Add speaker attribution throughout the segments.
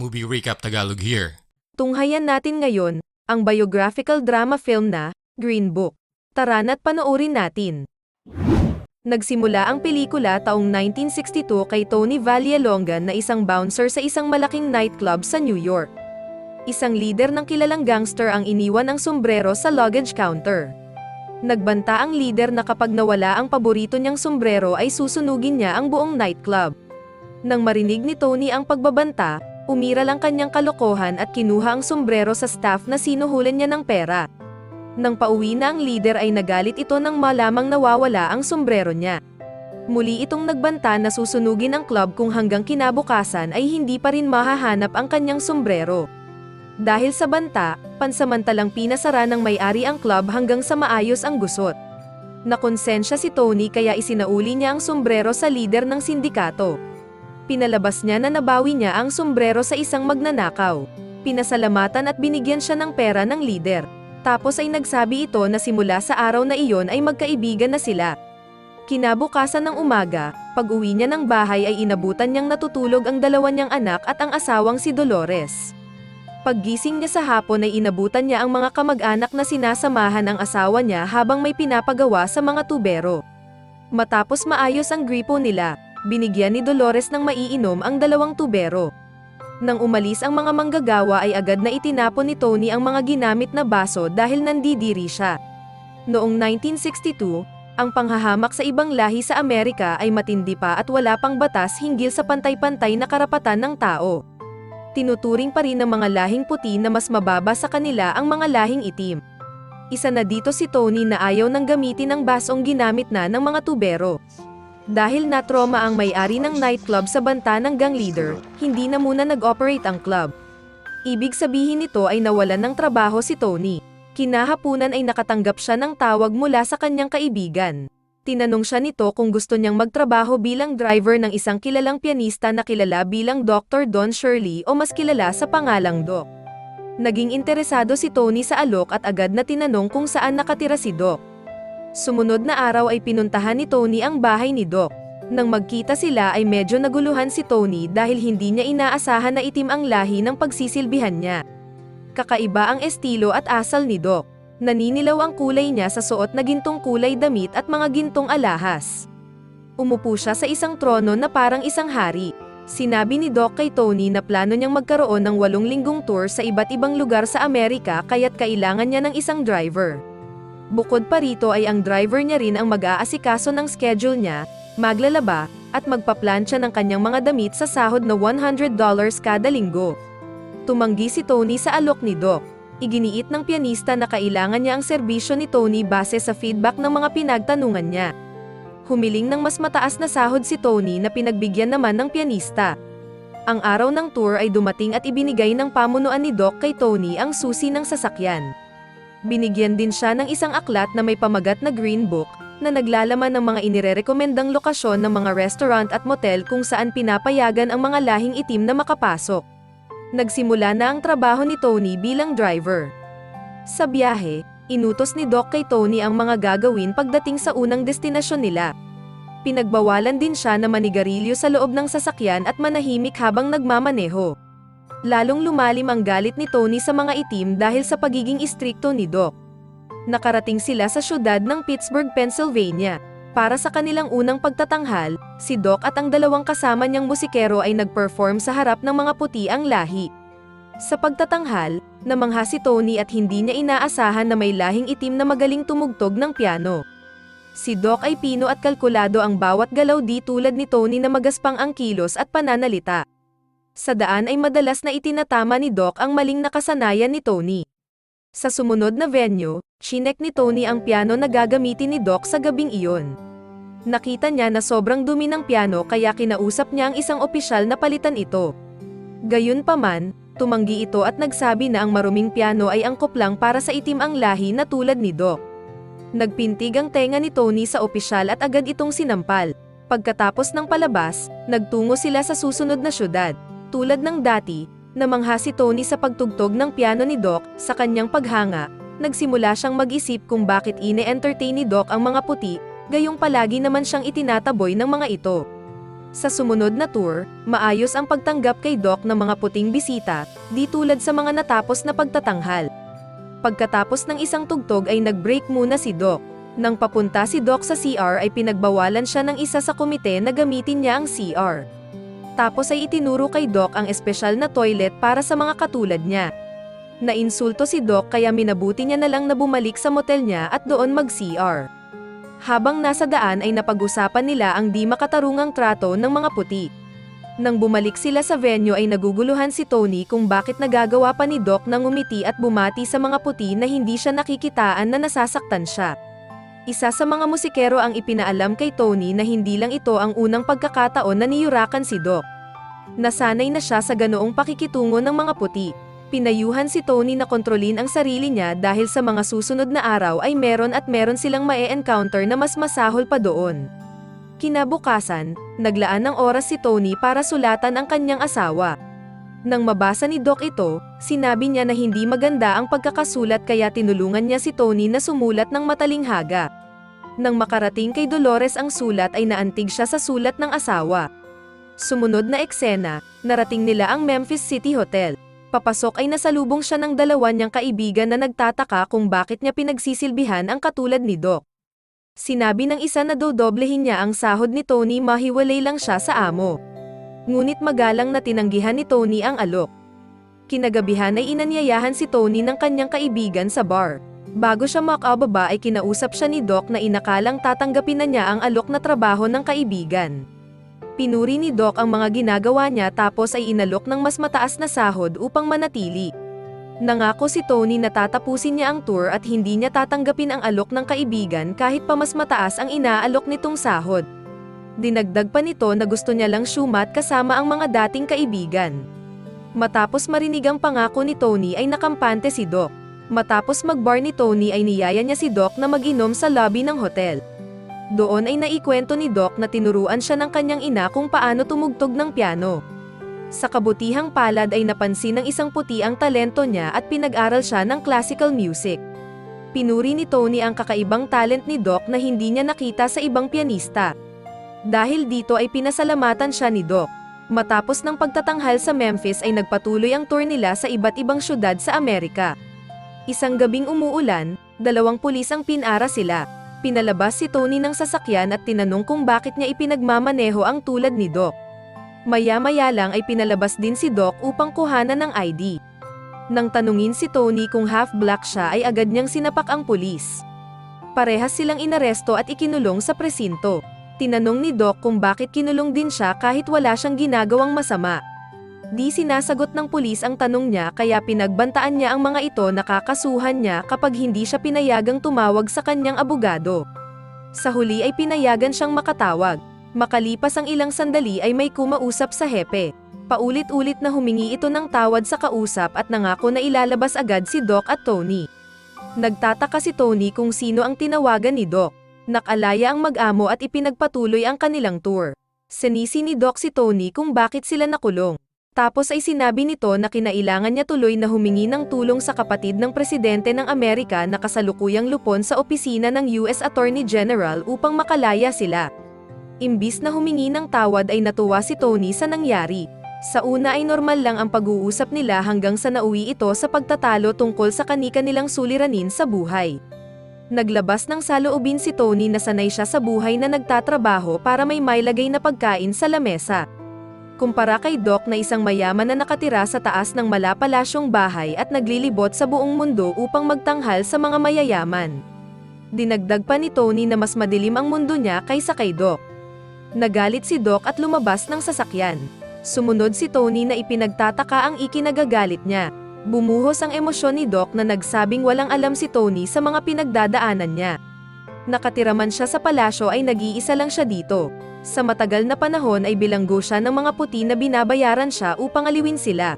Speaker 1: Movie Recap Tagalog here.
Speaker 2: Tunghayan natin ngayon, ang biographical drama film na, Green Book. Tara na't panoorin natin. Nagsimula ang pelikula taong 1962 kay Tony Vallelonga na isang bouncer sa isang malaking nightclub sa New York. Isang leader ng kilalang gangster ang iniwan ang sombrero sa luggage counter. Nagbanta ang leader na kapag nawala ang paborito niyang sombrero ay susunugin niya ang buong nightclub. Nang marinig ni Tony ang pagbabanta, umiral ang kanyang kalokohan at kinuha ang sombrero sa staff na sinuhulan niya ng pera. Nang pauwi na ang leader ay nagalit ito nang malamang nawawala ang sombrero niya. Muli itong nagbanta na susunugin ang club kung hanggang kinabukasan ay hindi pa rin mahahanap ang kanyang sombrero. Dahil sa banta, pansamantalang pinasara ng may-ari ang club hanggang sa maayos ang gusot. Nakonsensya si Tony kaya isinauli niya ang sombrero sa lider ng sindikato. Pinalabas niya na nabawi niya ang sombrero sa isang magnanakaw. Pinasalamatan at binigyan siya ng pera ng lider. Tapos ay nagsabi ito na simula sa araw na iyon ay magkaibigan na sila. Kinabukasan ng umaga, pag-uwi niya ng bahay ay inabutan niyang natutulog ang dalawa niyang anak at ang asawang si Dolores. Paggising niya sa hapon ay inabutan niya ang mga kamag-anak na sinasamahan ang asawa niya habang may pinapagawa sa mga tubero. Matapos maayos ang gripo nila, binigyan ni Dolores ng maiinom ang dalawang tubero. Nang umalis ang mga manggagawa ay agad na itinapon ni Tony ang mga ginamit na baso dahil nandidiri siya. Noong 1962, ang panghahamak sa ibang lahi sa Amerika ay matindi pa at wala pang batas hinggil sa pantay-pantay na karapatan ng tao. Tinuturing pa rin ng mga lahing puti na mas mababa sa kanila ang mga lahing itim. Isa na dito si Tony na ayaw nang gamitin ang basong ginamit na ng mga tubero. Dahil na-trauma ang may-ari ng nightclub sa banta ng gang leader, hindi na muna nag-operate ang club. Ibig sabihin nito ay nawalan ng trabaho si Tony. Kinahapunan ay nakatanggap siya ng tawag mula sa kanyang kaibigan. Tinanong siya nito kung gusto niyang magtrabaho bilang driver ng isang kilalang pianista na kilala bilang Dr. Don Shirley o mas kilala sa pangalang Doc. Naging interesado si Tony sa alok at agad na tinanong kung saan nakatira si Doc. Sumunod na araw ay pinuntahan ni Tony ang bahay ni Doc. Nang magkita sila ay medyo naguluhan si Tony dahil hindi niya inaasahan na itim ang lahi ng pagsisilbihan niya. Kakaiba ang estilo at asal ni Doc. Naninilaw ang kulay niya sa suot na gintong kulay damit at mga gintong alahas. Umupo siya sa isang trono na parang isang hari. Sinabi ni Doc kay Tony na plano niyang magkaroon ng walong linggong tour sa iba't ibang lugar sa Amerika kaya't kailangan niya ng isang driver. Bukod pa rito ay ang driver niya rin ang mag-aasikaso ng schedule niya, maglalaba, at magpaplansya ng kanyang mga damit sa sahod na $100 kada linggo. Tumanggi si Tony sa alok ni Doc. Iginiit ng pianista na kailangan niya ang serbisyo ni Tony base sa feedback ng mga pinagtanungan niya. Humiling ng mas mataas na sahod si Tony na pinagbigyan naman ng pianista. Ang araw ng tour ay dumating at ibinigay ng pamunuan ni Doc kay Tony ang susi ng sasakyan. Binigyan din siya ng isang aklat na may pamagat na Green Book, na naglalaman ng mga inirerekomendang lokasyon ng mga restaurant at motel kung saan pinapayagan ang mga lahing itim na makapasok. Nagsimula na ang trabaho ni Tony bilang driver. Sa biyahe, inutos ni Doc kay Tony ang mga gagawin pagdating sa unang destinasyon nila. Pinagbawalan din siya na manigarilyo sa loob ng sasakyan at manahimik habang nagmamaneho. Lalong lumalim ang galit ni Tony sa mga itim dahil sa pagiging istrikto ni Doc. Nakarating sila sa syudad ng Pittsburgh, Pennsylvania. Para sa kanilang unang pagtatanghal, si Doc at ang dalawang kasama niyang musikero ay nag-perform sa harap ng mga puti ang lahi. Sa pagtatanghal, namangha si Tony at hindi niya inaasahan na may lahing itim na magaling tumugtog ng piano. Si Doc ay pino at kalkulado ang bawat galaw di tulad ni Tony na magaspang ang kilos at pananalita. Sa daan ay madalas na itinatama ni Doc ang maling nakasanayan ni Tony. Sa sumunod na venue, chinek ni Tony ang piano na gagamitin ni Doc sa gabing iyon. Nakita niya na sobrang dumi ng piano kaya kinausap niya ang isang opisyal na palitan ito. Gayunpaman, tumanggi ito at nagsabi na ang maruming piano ay angkop lang para sa itim ang lahi na tulad ni Doc. Nagpintig ang tenga ni Tony sa opisyal at agad itong sinampal. Pagkatapos ng palabas, nagtungo sila sa susunod na syudad. Tulad ng dati, namangha si Tony sa pagtugtog ng piano ni Doc, sa kanyang paghanga, nagsimula siyang mag-isip kung bakit ine-entertain ni Doc ang mga puti, gayong palagi naman siyang itinataboy ng mga ito. Sa sumunod na tour, maayos ang pagtanggap kay Doc ng mga puting bisita, di tulad sa mga natapos na pagtatanghal. Pagkatapos ng isang tugtog ay nag-break muna si Doc. Nang papunta si Doc sa CR ay pinagbawalan siya ng isa sa komite na gamitin niya ang CR. Tapos ay itinuro kay Doc ang espesyal na toilet para sa mga katulad niya. Nainsulto si Doc kaya minabuti niya na lang na bumalik sa motel niya at doon mag-CR. Habang nasa daan ay napag-usapan nila ang di makatarungang trato ng mga puti. Nang bumalik sila sa venue ay naguguluhan si Tony kung bakit nagagawa pa ni Doc nang umiti at bumati sa mga puti na hindi siya nakikitaan na nasasaktan siya. Isa sa mga musikero ang ipinaalam kay Tony na hindi lang ito ang unang pagkakataon na niyurakan si Doc. Nasanay na siya sa ganoong pakikitungo ng mga puti. Pinayuhan si Tony na kontrolin ang sarili niya dahil sa mga susunod na araw ay meron at meron silang mae-encounter na mas masahol pa doon. Kinabukasan, naglaan ng oras si Tony para sulatan ang kanyang asawa. Nang mabasa ni Doc ito, sinabi niya na hindi maganda ang pagkakasulat kaya tinulungan niya si Tony na sumulat ng matalinghaga. Nang makarating kay Dolores ang sulat ay naantig siya sa sulat ng asawa. Sumunod na eksena, narating nila ang Memphis City Hotel. Papasok ay nasalubong siya ng dalawa niyang kaibigan na nagtataka kung bakit niya pinagsisilbihan ang katulad ni Doc. Sinabi ng isa na dodoblehin niya ang sahod ni Tony mahiwalay lang siya sa amo. Ngunit magalang na tinanggihan ni Tony ang alok. Kinagabihan ay inanyayahan si Tony ng kanyang kaibigan sa bar. Bago siya makababa ay kinausap siya ni Doc na inakalang tatanggapin na niya ang alok na trabaho ng kaibigan. Pinuri ni Doc ang mga ginagawa niya tapos ay inalok ng mas mataas na sahod upang manatili. Nangako si Tony na tatapusin niya ang tour at hindi niya tatanggapin ang alok ng kaibigan kahit pa mas mataas ang inaalok nitong sahod. Dinagdag pa nito na gusto niya lang syumat kasama ang mga dating kaibigan. Matapos marinig ang pangako ni Tony ay nakampante si Doc. Matapos magbar ni Tony ay niyaya niya si Doc na mag-inom sa lobby ng hotel. Doon ay naikwento ni Doc na tinuruan siya ng kanyang ina kung paano tumugtog ng piano. Sa kabutihang palad ay napansin ng isang puti ang talento niya at pinag-aral siya ng classical music. Pinuri ni Tony ang kakaibang talent ni Doc na hindi niya nakita sa ibang pianista. Dahil dito ay pinasalamatan siya ni Doc. Matapos ng pagtatanghal sa Memphis ay nagpatuloy ang tour nila sa iba't ibang syudad sa Amerika. Isang gabing umuulan, dalawang pulis ang pinara sila. Pinalabas si Tony ng sasakyan at tinanong kung bakit niya ipinagmamaneho ang tulad ni Doc. Maya-maya lang ay pinalabas din si Doc upang kuhanan ng ID. Nang tanungin si Tony kung half-black siya ay agad niyang sinapak ang pulis. Parehas silang inaresto at ikinulong sa presinto. Tinanong ni Doc kung bakit kinulong din siya kahit wala siyang ginagawang masama. Di sinasagot ng pulis ang tanong niya kaya pinagbantaan niya ang mga ito na kakasuhan niya kapag hindi siya pinayagang tumawag sa kanyang abogado. Sa huli ay pinayagan siyang makatawag. Makalipas ang ilang sandali ay may kumausap sa hepe. Paulit-ulit na humingi ito ng tawad sa kausap at nangako na ilalabas agad si Doc at Tony. Nagtataka si Tony kung sino ang tinawagan ni Doc. Nakalaya ang mag-amo at ipinagpatuloy ang kanilang tour. Sinisi ni Doc si Tony kung bakit sila nakulong. Tapos ay sinabi nito na kinailangan niya tuloy na humingi ng tulong sa kapatid ng presidente ng Amerika na kasalukuyang lupon sa opisina ng US Attorney General upang makalaya sila. Imbis na humingi ng tawad ay natuwa si Tony sa nangyari. Sa una ay normal lang ang pag-uusap nila hanggang sa nauwi ito sa pagtatalo tungkol sa kanika nilang suliranin sa buhay. Naglabas ng saloobin si Tony na sanay siya sa buhay na nagtatrabaho para may mailagay na pagkain sa lamesa. Kumpara kay Doc na isang mayaman na nakatira sa taas ng malapalasyong bahay at naglilibot sa buong mundo upang magtanghal sa mga mayayaman. Dinagdag pa ni Tony na mas madilim ang mundo niya kaysa kay Doc. Nagalit si Doc at lumabas ng sasakyan. Sumunod si Tony na ipinagtataka ang ikinagagalit niya. Bumuhos ang emosyon ni Doc na nagsabing walang alam si Tony sa mga pinagdadaanan niya. Nakatira man siya sa palasyo ay nag-iisa lang siya dito. Sa matagal na panahon ay bilanggo siya ng mga puti na binabayaran siya upang aliwin sila.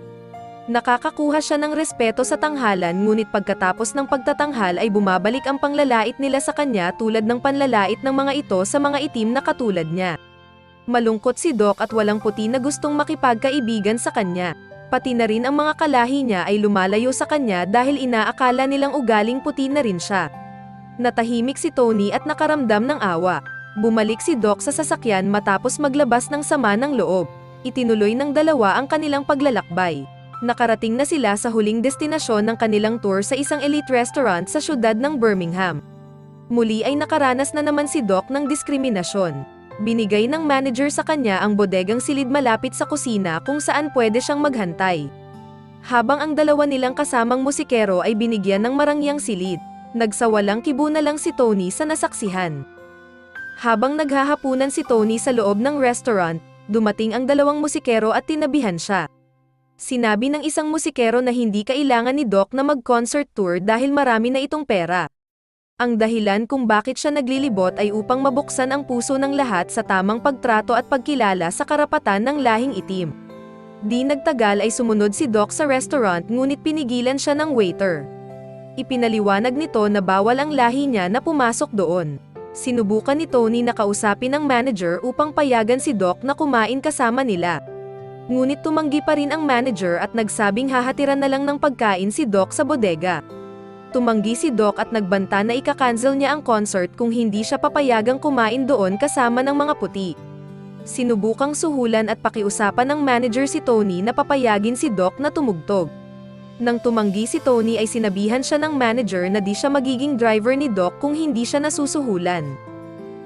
Speaker 2: Nakakakuha siya ng respeto sa tanghalan ngunit pagkatapos ng pagtatanghal ay bumabalik ang panglalait nila sa kanya tulad ng panlalait ng mga ito sa mga itim na katulad niya. Malungkot si Doc at walang puti na gustong makipagkaibigan sa kanya. Pati na rin ang mga kalahi niya ay lumalayo sa kanya dahil inaakala nilang ugaling puti na rin siya. Natahimik si Tony at nakaramdam ng awa. Bumalik si Doc sa sasakyan matapos maglabas ng sama ng loob. Itinuloy ng dalawa ang kanilang paglalakbay. Nakarating na sila sa huling destinasyon ng kanilang tour sa isang elite restaurant sa syudad ng Birmingham. Muli ay nakaranas na naman si Doc ng diskriminasyon. Binigay ng manager sa kanya ang bodegang silid malapit sa kusina kung saan pwede siyang maghantay. Habang ang dalawa nilang kasamang musikero ay binigyan ng marangyang silid, nagsawalang kibo na lang si Tony sa nasaksihan. Habang naghahapunan si Tony sa loob ng restaurant, dumating ang dalawang musikero at tinabihan siya. Sinabi ng isang musikero na hindi kailangan ni Doc na mag-concert tour dahil marami na itong pera. Ang dahilan kung bakit siya naglilibot ay upang mabuksan ang puso ng lahat sa tamang pagtrato at pagkilala sa karapatan ng lahing itim. Di nagtagal ay sumunod si Doc sa restaurant ngunit pinigilan siya ng waiter. Ipinaliwanag nito na bawal ang lahi niya na pumasok doon. Sinubukan ni Tony na kausapin ng manager upang payagan si Doc na kumain kasama nila. Ngunit tumanggi pa rin ang manager at nagsabing hahatiran na lang ng pagkain si Doc sa bodega. Tumanggi si Doc at nagbanta na ika-cancel niya ang concert kung hindi siya papayagang kumain doon kasama ng mga puti. Sinubukang suhulan at pakiusapan ng manager si Tony na papayagin si Doc na tumugtog. Nang tumanggi si Tony ay sinabihan siya ng manager na di siya magiging driver ni Doc kung hindi siya nasusuhulan.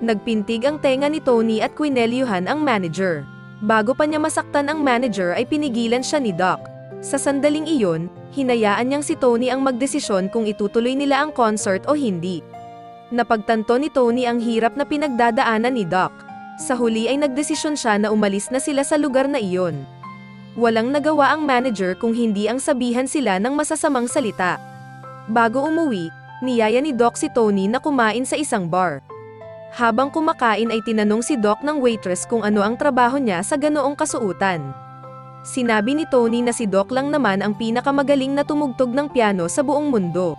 Speaker 2: Nagpintig ang tenga ni Tony at kwinelyuhan ang manager. Bago pa niya masaktan ang manager ay pinigilan siya ni Doc. Sa sandaling iyon, hinayaan niyang si Tony ang magdesisyon kung itutuloy nila ang concert o hindi. Napagtanto ni Tony ang hirap na pinagdadaanan ni Doc. Sa huli ay nagdesisyon siya na umalis na sila sa lugar na iyon. Walang nagawa ang manager kung hindi ang sabihan sila ng masasamang salita. Bago umuwi, niyaya ni Doc si Tony na kumain sa isang bar. Habang kumakain ay tinanong si Doc ng waitress kung ano ang trabaho niya sa ganoong kasuutan. Sinabi ni Tony na si Doc lang naman ang pinakamagaling na tumugtog ng piano sa buong mundo.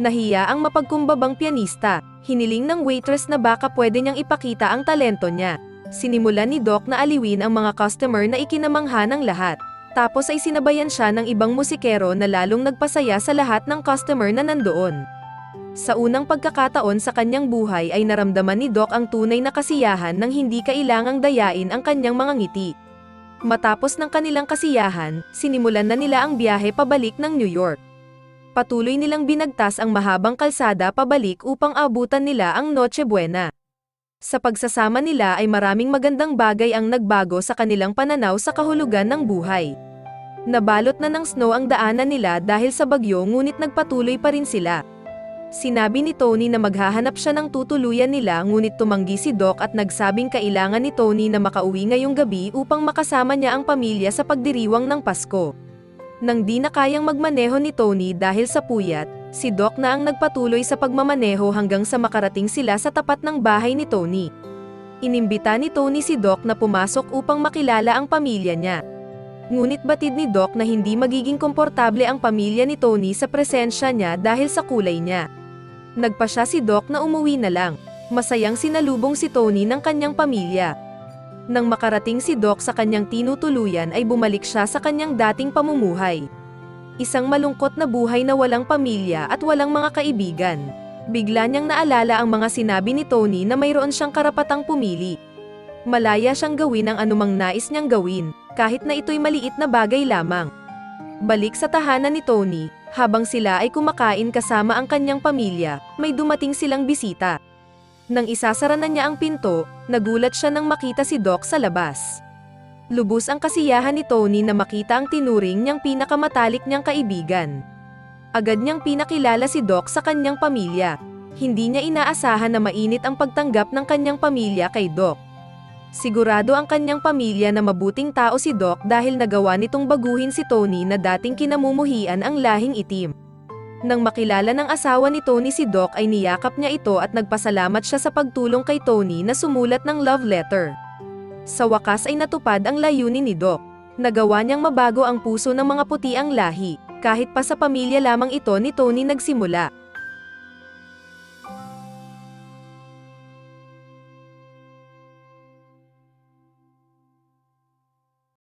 Speaker 2: Nahiya ang mapagkumbabang pianista, hiniling ng waitress na baka pwede niyang ipakita ang talento niya. Sinimulan ni Doc na aliwin ang mga customer na ikinamangha ng lahat. Tapos ay sinabayan siya ng ibang musikero na lalong nagpasaya sa lahat ng customer na nandoon. Sa unang pagkakataon sa kanyang buhay ay naramdaman ni Doc ang tunay na kasiyahan nang hindi kailangang dayain ang kanyang mga ngiti. Matapos ng kanilang kasiyahan, sinimulan na nila ang biyahe pabalik ng New York. Patuloy nilang binagtas ang mahabang kalsada pabalik upang abutan nila ang Noche Buena. Sa pagsasama nila ay maraming magandang bagay ang nagbago sa kanilang pananaw sa kahulugan ng buhay. Nabalot na ng snow ang daanan nila dahil sa bagyo ngunit nagpatuloy pa rin sila. Sinabi ni Tony na maghahanap siya ng tutuluyan nila ngunit tumanggi si Doc at nagsabing kailangan ni Tony na makauwi ngayong gabi upang makasama niya ang pamilya sa pagdiriwang ng Pasko. Nang di na kayang magmaneho ni Tony dahil sa puyat, si Doc na ang nagpatuloy sa pagmamaneho hanggang sa makarating sila sa tapat ng bahay ni Tony. Inimbita ni Tony si Doc na pumasok upang makilala ang pamilya niya. Ngunit batid ni Doc na hindi magiging komportable ang pamilya ni Tony sa presensya niya dahil sa kulay niya. Nagpa siya si Doc na umuwi na lang. Masayang sinalubong si Tony ng kanyang pamilya. Nang makarating si Doc sa kanyang tinutuluyan ay bumalik siya sa kanyang dating pamumuhay. Isang malungkot na buhay na walang pamilya at walang mga kaibigan. Bigla niyang naalala ang mga sinabi ni Tony na mayroon siyang karapatang pumili. Malaya siyang gawin ang anumang nais niyang gawin, kahit na ito'y maliit na bagay lamang. Balik sa tahanan ni Tony, habang sila ay kumakain kasama ang kanyang pamilya, may dumating silang bisita. Nang isasara na niya ang pinto, nagulat siya nang makita si Doc sa labas. Lubos ang kasiyahan ni Tony na makita ang tinuring niyang pinakamatalik niyang kaibigan. Agad niyang pinakilala si Doc sa kanyang pamilya. Hindi niya inaasahan na mainit ang pagtanggap ng kanyang pamilya kay Doc. Sigurado ang kanyang pamilya na mabuting tao si Doc dahil nagawa nitong baguhin si Tony na dating kinamumuhian ang lahing itim. Nang makilala ng asawa ni Tony si Doc ay niyakap niya ito at nagpasalamat siya sa pagtulong kay Tony na sumulat ng love letter. Sa wakas ay natupad ang layunin ni Doc. Nagawa niyang mabago ang puso ng mga puti ang lahi, kahit pa sa pamilya lamang ito ni Tony nagsimula.